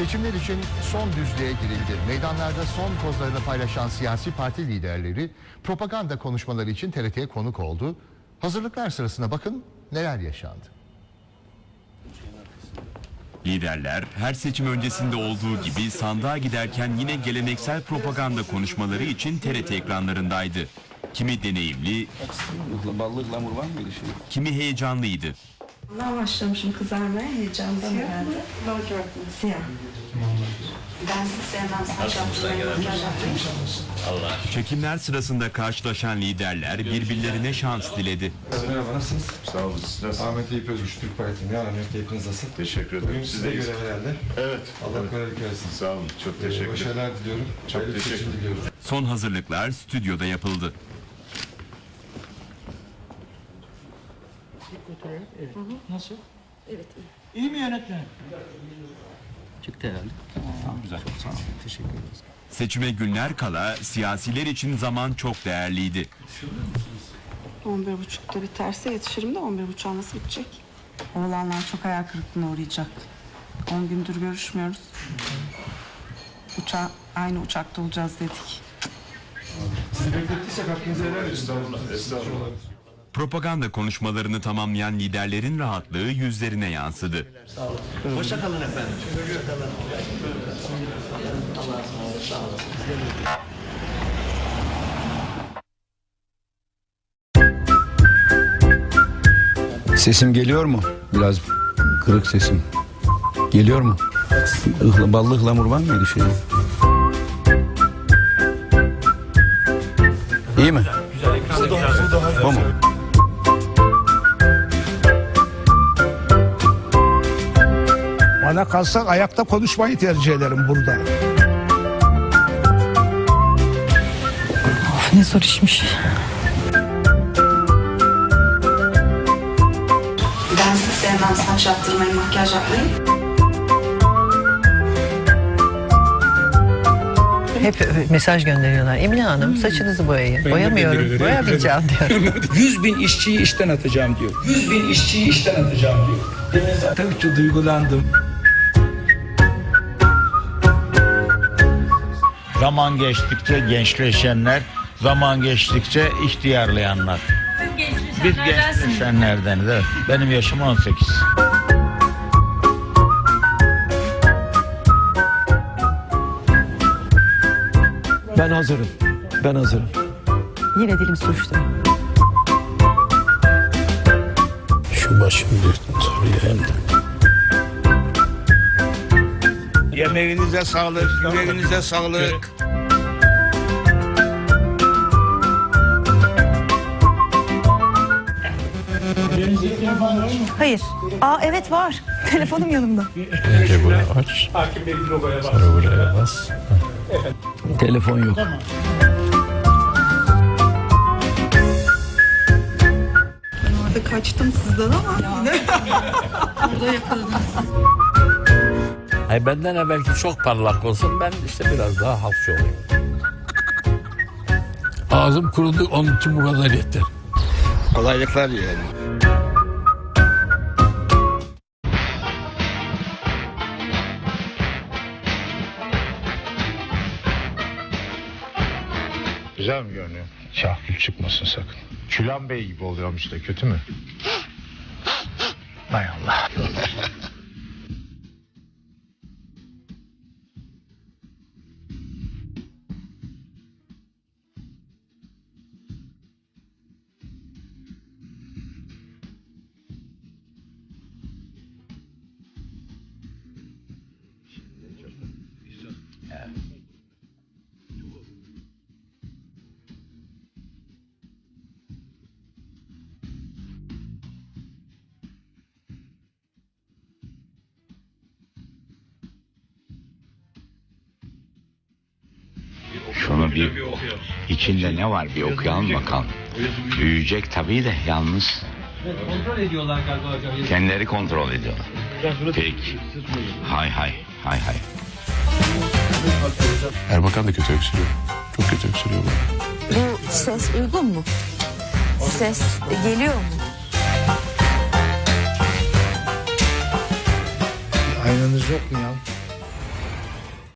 Seçimler için son düzlüğe girildi. Meydanlarda son kozlarını paylaşan siyasi parti liderleri propaganda konuşmaları için TRT'ye konuk oldu. Hazırlıklar sırasında bakın neler yaşandı. Liderler her seçim öncesinde olduğu gibi sandığa giderken yine geleneksel propaganda konuşmaları için TRT ekranlarındaydı. Kimi deneyimli, şey? kimi heyecanlıydı. Ben başlamışım kızarmaya heyecandan herhalde. Siyah. Ben sevmem saç yaptırmayı, makyaj yapmayı. Çekimler sırasında karşılaşan liderler birbirlerine şans diledi. Merhaba nasılsınız? Sağ olun. Siz nasılsınız? Ahmet Eyüp Özgüç Türk Partisi'nin yarın keyfiniz nasıl? Teşekkür ederim. Bugün Siz size de görev herhalde. Evet. Allah evet. kolaylık versin. Sağ olun. Çok Ee, teşekkür ederim. Başarılar diliyorum. Çok Hayırlı teşekkür seçim ederim. diliyorum. Son hazırlıklar stüdyoda yapıldı. Nasıl? Evet. İyi mi yönetmenim? Çıktı herhalde. Tamam güzel. Çok sağ olun. Teşekkür ederiz. Seçime günler kala siyasiler için zaman çok değerliydi. 11.30'da biterse yetişirim de 11.30'a nasıl bitecek? Oğlanlar çok hayal kırıklığına uğrayacak. 10 gündür görüşmüyoruz. Uçağa, aynı uçakta olacağız dedik. Sizi beklettiysek hakkınızı helal edin. Estağfurullah, estağfurullah. Propaganda konuşmalarını tamamlayan liderlerin rahatlığı yüzlerine yansıdı. Hoşça kalın efendim. Sesim geliyor mu? Biraz kırık sesim. Geliyor mu? Ihla, ballı ıhlamur var mıydı şey? İyi mi? O mu? Bana kalsa ayakta konuşmayı tercih ederim burada. Ne zor işmiş. Ben siz sevmem saç yaptırmayı, makyaj yapmayı. Hep mesaj gönderiyorlar. Emine Hanım saçınızı boyayın. Boyamıyorum. Boyamayacağım diyor. 100 bin işçiyi işten atacağım diyor. 100 bin işçiyi işten atacağım diyor. Demin zaten çok duygulandım. Zaman geçtikçe gençleşenler, zaman geçtikçe ihtiyarlayanlar. Biz gençleşenlerdeniz. Evet. Benim yaşım 18. Ben hazırım. Ben hazırım. Yine dilim sürçtü. Şu başım bir soruya Yemeğinize sağlık, yüreğinize sağlık. Hayır. Aa evet var. Telefonum yanımda. Önce buraya aç. Sonra buraya bas. Telefon yok. Orada kaçtım sizden ama yine. Burada yakaladınız. Ay benden evvelki çok parlak olsun. Ben işte biraz daha halkçı olayım. Ağzım kurudu onun için bu kadar yeter. Kolaylıklar yani. Güzel mi görünüyor? Şahkül çıkmasın sakın. Külan Bey gibi oluyorum işte. Kötü mü? Hay Allah. Şunu bir içinde ne var bir okuyalım bakalım. Büyüyecek tabii de yalnız. Kontrol ediyorlar galiba hocam. Kendileri kontrol ediyorlar. Peki. Hay hay hay hay. Erbakan da kötü öksürüyor. Çok kötü öksürüyor bu. Bu ses uygun mu? Ses geliyor mu? Aynanız yok mu ya?